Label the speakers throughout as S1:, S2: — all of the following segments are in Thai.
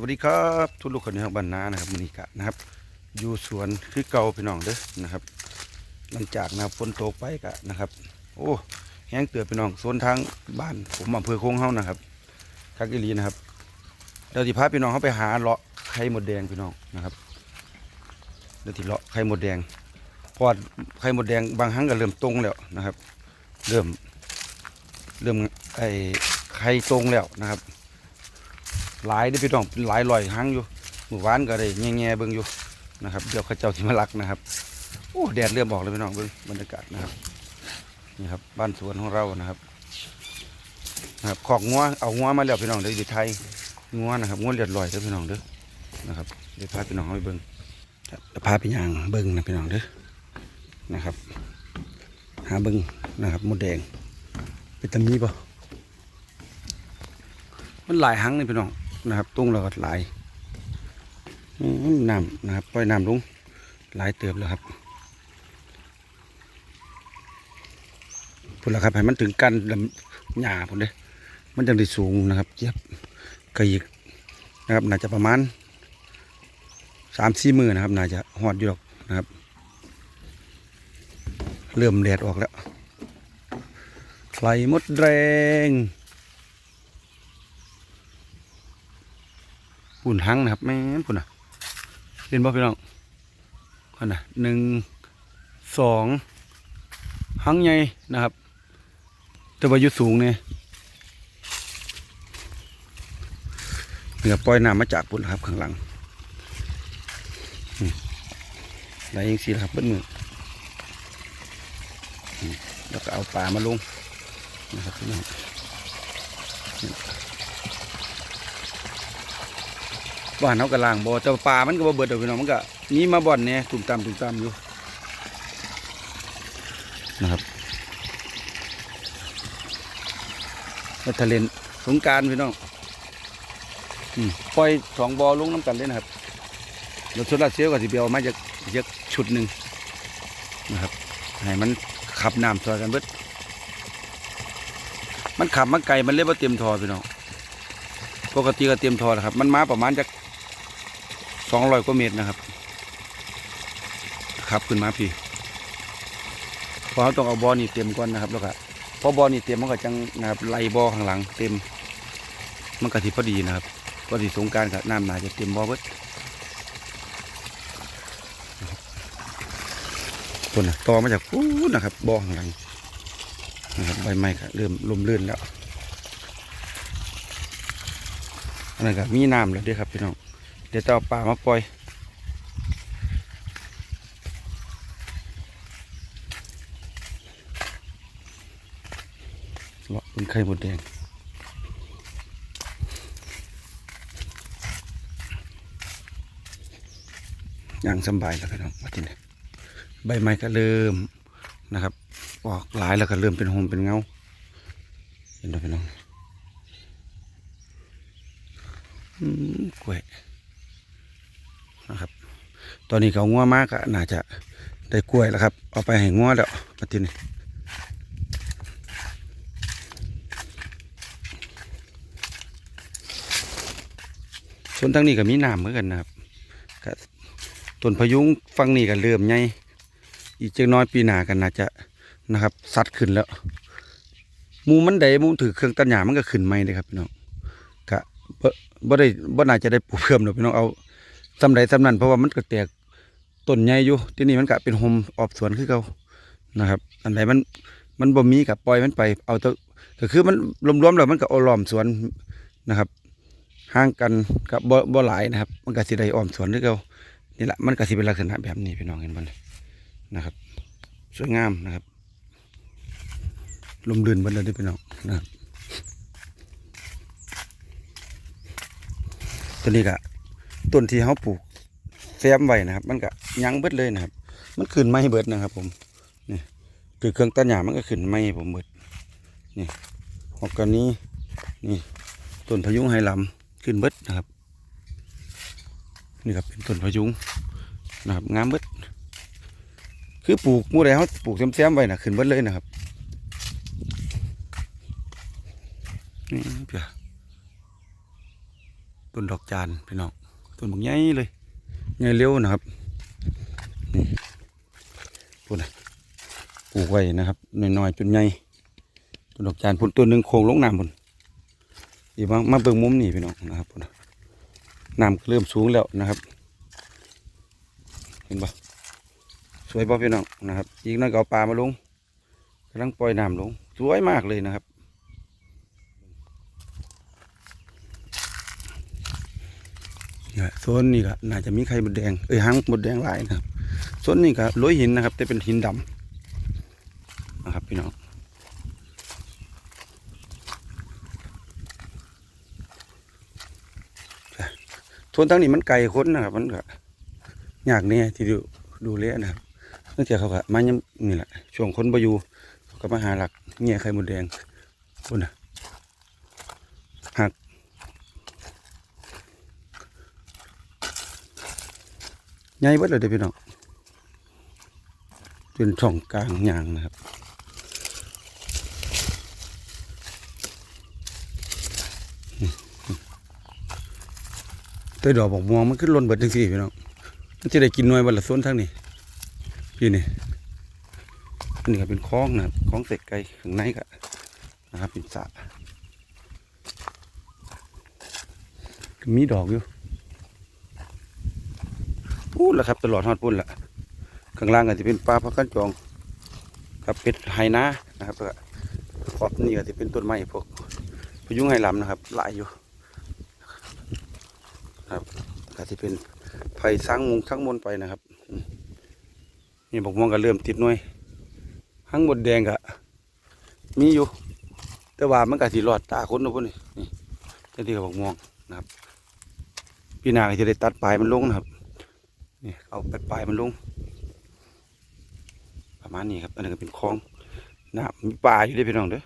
S1: วัสดีครับทุกลูกคนในบ้านนานะครับมอนิกะนะครับ อยู่สวนคือเก่าพี่น้องเด้อนะครับ หลังจากนะฝนตกไปกะนะครับ โอ้แห้งเตือพี่น้องโซนทางบ้านผมอำเภอโค้งเฮานะครับคักอีหลีนะครับเดี๋ยวที่พาพี่น้องเขาไปหาเลาะไข่หมดแดงพี่น้องนะครับเดี๋ยวที่เลาะไข่หมดแดงพราะว่าไข่หมดแดงบางครั้งก็เริ่มตรงแล้วนะครับ เริ่ม เริ่มไอไข่ตรงแล้วนะครับ หลายได้พี่น้องเป็นหลายลอยหังอยู่หมู่บ้านก็ได้แง่ๆเบิ่งอยู่นะครับเดี๋ยวเขาเจ้าสิมาลักนะครับโอ้แดดเริ่มออกเลยพี่น้องเบิ่งบรรยากาศนะครับนี่ครับบ้านสวนของเรานะครับนะครับขอกงัวเอางัวมาแล้วพี่น้องเดี๋ยวอยู่ไทยงัวนะครับงัวเลือดลอยเด้อพี่น้องเด้อนะครับเดี๋ยวพาพี่น้องไปเบิ่งพาไปย่างเบิ่งนะพี่น้องเด้อนะครับ หาเบิ่งนะครับมดแดงเป็นตะมีป่ะมันหลายหังเลยพี่น้อง นะครับ ตุ้งเราก็หลายน้ำนะครับปล่อยน้ำลงหลายเติบแล้วครับพุ่นละครับให้มันถึงกันลำหญ้าพุ่นเด้มันจังได้สูงนะครับเจี๊ยบกระยิกนะครับ น่าจะประมาณสามสี่มือนะครับ น่าจะหอดอยู่หรอกนะครับ เริ่มแดดออกแล้วไข่มดแดง ปุ่นหังนะครับแม่นปุ่นอะเห็นบ่พี่น้องกันนะหนึ่งสองหังใหญ่นะครับ แต่ว่ายู่สูงเนี่ยนี่ก็ปล่อยน้ำมาจากปุ่นครับข้างหลังอืมไหลยังสีครับเบิ้มือแล้วก็เอาปลามาลงนะครับพี่น้อง บ้านเขากระลางบ่อแต่ว่าปลามันก็บ่เบิดดอกพี่น้องมันก็มีมาบ่อนเนี่ยตุ่มตามตุ่มตามอยู่นะครับแล้วทะเลนสงการพี่น้องปล่อยสองบ่อลงน้ำกันเลยนะครับแล้วสุดละเสียวก็สิเบียวมาจากเยอะชุดหนึ่งนะครับให้มันขับน้ำซอยกันเบิดมันขับมาไกลมันเรียกว่าเตรียมทอพี่น้องปกติก็เตรียมทอแหละครับ มันมาประมาณจาก องร้อยกว่าเมตรนะครับขับขึ้นมาพี่พอเขาต้องเอาบอนี่เตรียมก่อนนะครับแล้วก็พอบอนี่เตรียมมันก็จังนะครับไล่บอข้างหลัง เต็ม มันก็สิพอดีนะครับพอดีสงการกับน้ำหนาจะเต็มบอเบิดคนนะต่อมาจากพูดนะครับบ่อข้างหลังนะครับใบไม้ก็เริ่มลมเลื่อนแล้วอันนั้นก็มีน้ำแล้วด้วยครับพี่น้อง ดี๋ยวจะเอาปลามาปล่อยเลาะเป็นไข่หมดแดงย่างสบายแล้วพี่น้องมาทีนี่ใบไม้ก็เริ่มนะครับ ออกหลายแล้วก็เริ่มเป็นโฮมเป็นเงาเห็นไหมพี่น้องอืมกล้วย นะครับ ตอนนี้เขางัวมากก็น่าจะได้กล้วยแล้วครับ เอาไปให้งัวแล้วมาทีนี้ส่วนทางนี้ก็มีน้ำเหมือนกันนะครับก็ต้นพยุงฟังนี่ก็เริ่มใหญ่อีกจักหน้อยปีหน้ากันน่าจะนะครับสัดขึ้นแล้วมูมันได้หมูถือเครื่องตัดหญ้ามันก็ขึ้นใหม่เลยครับพี่น้องกะบ่บ่ได้บ่น่าจะได้ปลูกเพิ่มหรอกพี่น้องเอา สำใดสำนั้นเพราะว่ามันก็แตกต้นใหญ่อยู่ที่นี่มันก็เป็นโฮมออบสวนคือเก่านะครับ อันใดมันมันบ่มีกับปล่อยมันไป เอาตัวก็คือมันรวมๆแล้วมันก็อล้อมสวนนะครับห่างกันกับบ่บ่หลายนะครับ มันก็สิได้อ้อมสวนคือเก่านี่แหละมันก็สิเป็นลักษณะแบบนี้พี่น้องเห็นบ่เนี่ยนะครับ สวยงามนะครับลมลื่นหมดเลยพี่น้องนะครับตัวนี้ก็ ต้นที่เขาปลูกแซมไว้นะครับ มันก็ยั้งเบิดเลยนะครับ มันขึ้นไม่เบิดนะครับ ผมนี่คือเครื่องตัดหญ้ามันก็ขึ้นไม่ผมเบิดนี่หอกกันนี้นี่ต้นพยุงไฮลำขึ้นเบิดนะครับ นี่ครับเป็นต้นพยุงนะครับงามเบิดคือปลูกมู่ใดเขาปลูกแซมๆไว้นะขึ้นเบิดเลยนะครับนี่เพียต้นดอกจานพี่น้อง ต้นบางใหญ่เลยใหญ่เร็วนะครับนี่ปุ่นน่ะปลูกไว้นะครับน้อยๆจนใหญ่ต้นดอกจานพุ่นต้นหนึ่งโค้งลงน้ำพุ่นอีกมามาเบิ่งมุมนี่พี่น้องนะครับพุ่นน้ำเริ่มสูงแล้วนะครับ เห็นปะสวยป่ะพี่น้องนะครับอีกน้อยก็เอาปลามาลงกำลังปล่อยน้ำลง สวยมากเลยนะครับ นี่ยโซนนี้ก็น่าจะมีไข่มดแดงเอ้ยหางมดแดงหลายนะครับโซนนี้ก็โรยหินนะครับ แต่เป็นหินดำนะครับพี่น้องโซนทั้งนี้มันไกลค้นนะครับ มันก็ยากเนี่ยที่ดูดูแลนะครับนื่องจาเขาก็มายังนี่แหละช่วงคนบอยู่เขาก็มาหาหลักเงี้ยไข่มดแดงคนน่ะ ใหญ่เบิดเลยเด้พี่น้องเป็นช่องกลางยางนะครับต้ยดอกบอกม่วงมันขึ้นล้นเบิดจังสี่พี่น้องมันจะได้กินหน่วยวันละส่วนทั้งนี้พี่นี่อันนี้ก็เป็นคลองนะครับคลองเสกไก่ข้างในก็นะครับเป็นสระมีดอกอยู่ พูดแล้วครับ ตลอดฮอดพูดละข้างล่างก็จะเป็นปลาพักกันจองกับเป็ดไหนานะครับแล้วก็ขอบนี่ก็จะเป็นต้นไม้พวกพยุงไหลำนะครับหลายอยู่ครับก็จะเป็นไผ่สร้างมุงสร้างมนไปนะครับมนี่บอกม่วงก็เริ่มติดหน่วยทั้งหมดแดงก็มีอยู่ แต่ว่ามันก็สิรอดตาคนนะพวกนี้นี่เจ้าที่ก็บอกม่วงนะครับพี่นาก็จะได้ตัดปลายมันลงนะครับ นี่เอาไปปลายมันลง ประมาณนี้ครับ อันนี้ก็เป็นคลองน้ำมีปลาอยู่ด้วยพี่น้องเด้อ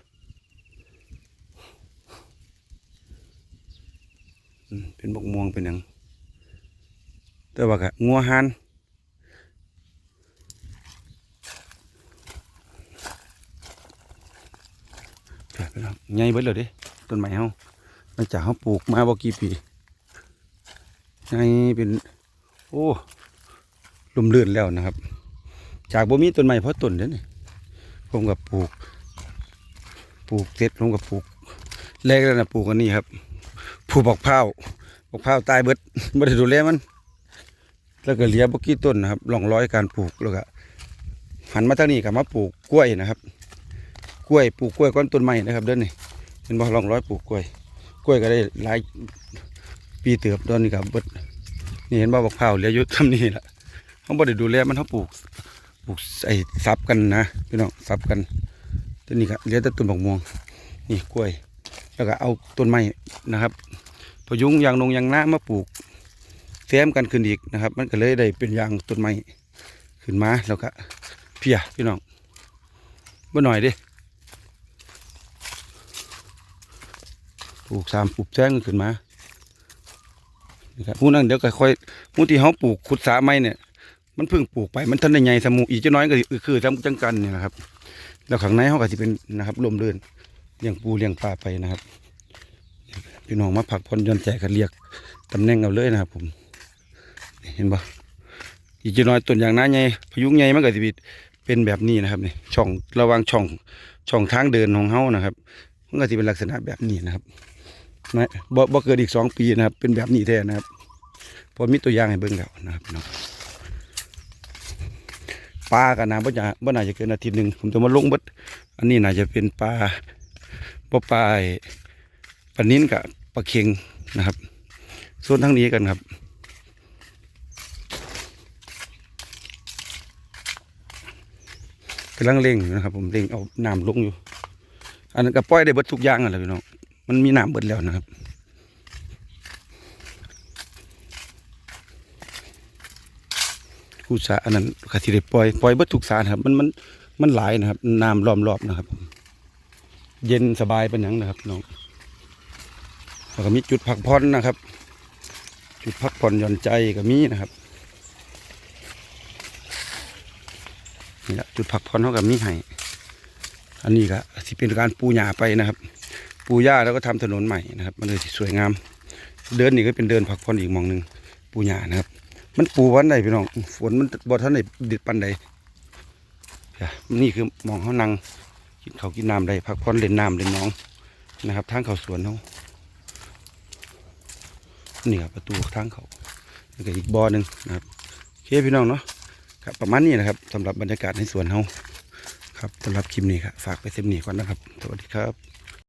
S1: เป็นบกม่วงเป็นหยังแต่ว่าก็งัวหันเดี๋ยวพี่น้องใหญ่เบิดเลยด้ต้นไม้เฮาหลังจากเฮาปลูกมาบ่กี่ปีใหญ่เป็น โอ้ ลุ่มเลื่อนแล้วนะครับ จากบ่มีต้นไม้เพราะต้นเด้นี่ผมกับปลูก ปลูกเสร็จผมกับปลูกแรกแล้วนะปลูกอันนี้ครับปลูกบักพร้าบักพร้าตายเบิดไม่ได้ดูแลมัน แล้วก็เหลียบกี่ต้นนะครับร่องร้อยการปลูกแล้วก็หันมาทางนี้กับมาปลูกกล้วยนะครับ กล้วยปลูกกล้วยก้อนต้นไม้นะครับ เด้นนี่เห็นบ่ร่องร้อยปลูกกล้วย กล้วยก็ได้หลายปีเติบตอนนี้กับเบิดนี่เห็นบ่าบอกเผาเหลืออยู่ทำนี่แหละ เขาบ่ได้ดูแลมันเขาปลูกปลูกไอ้ซับกันนะพี่น้องซับกันตัวนี้ก็เหลือแต่ต้นบักม่วงนี่กล้วย แล้วก็เอาต้นไม้นะครับพยุงยางนงยางน้ามาปลูกแซมกันขึ้นอีกนะครับ มันก็เลยได้เป็นยางต้นไม้ขึ้นมาแล้วก็เพียพี่น้องบ่หน่อยดิปลูกสามปลูกแซงขึ้นมานะครับหมูนั่นเดี๋ยวก็ค่อยหมูที่เขาปลูกขุดสาไม้เนี่ย มันเพิ่งปลูกไปมันทันได้ใหญ่สมูอีกจะน้อยก็คือซ้ำจังกันเนี่ยนะครับ แล้วข้างในเขาก็จะเป็นนะครับลมเลื่อนเลี้ยงปูเลี้ยงปลาไปนะครับพี่น้องมาผักผ่อนย่อนใจกันเรียกตำแหน่งเอาเลยนะครับ ผมเห็นปะอีกจะน้อยต้นอย่างน้าใหญ่พยุงใหญ่มันก็จะเป็นแบบนี้นะครับนี่ช่องระวางช่องช่องทางเดินของเขานะครับมันก็จะเป็นลักษณะแบบนี้นะครับนะบ่บ่เกิดอีกสองปีนะครับ เป็นแบบนี้แท้นะครับพอมีตัวอย่างให้เบิ่งแล้วนะครับพี่น้อง ปลากันนะบ่จะบ่น่าจะเกินอาทิตย์หนึ่งผมจะมาลงเบิดอันนี้น่าจะเป็นปลาบ่ปลาไอ้ปลานิ้นกับปลาเค็งนะครับส่วนทั้งนี้กันครับกำลังเร่งนะครับ ผมเร่งเอาน้ำลงอยู่ อันนั้นก็ปล่อยได้เบิดทุกอย่างนั่นแหละพี่น้องมันมีน้ำเบิดแล้วนะครับ กูสาอันนั้นกสิได้ปล่อยปล่อยเบิดทุกสารครับ มันมันมันหลายนะครับน้ำล้อมรอบนะครับ เย็นสบายเป็นหยังนะครับน้องแล้วก็มีจุดพักผ่อนนะครับ จุดพักผ่อนหย่อนใจก็มีนะครับนี่แหละจุดพักผ่อนเขากับมีให้อันนี้ก็สิเป็นการปูหญ้าไปนะครับ ปูหญ้าแล้วก็ทำถนนใหม่นะครับ มันเลยสิสวยงาม เดินนี่ก็เป็นเดินพักผ่อนอีกมองหนึ่งปูหญ้านะครับ มันปูวันใดพี่น้องฝนมันบ่ทันได้ดิดปันใดนี่คือมองเขานั่งกินเขากินน้ำได้พักผ่อนเล่นน้ำเล่นน้องนะครับ ทางเข้าสวนเขานี่ครับประตูทางเขาแล้วก็อีกบ่อหนึ่งนะครับโอเคพี่น้องเนาะครับประมาณนี้นะครับสำหรับบรรยากาศในสวนเขาครับสำหรับคลิปนี้ครับฝากไปเซมนี้ก่อนนะครับ สวัสดีครับ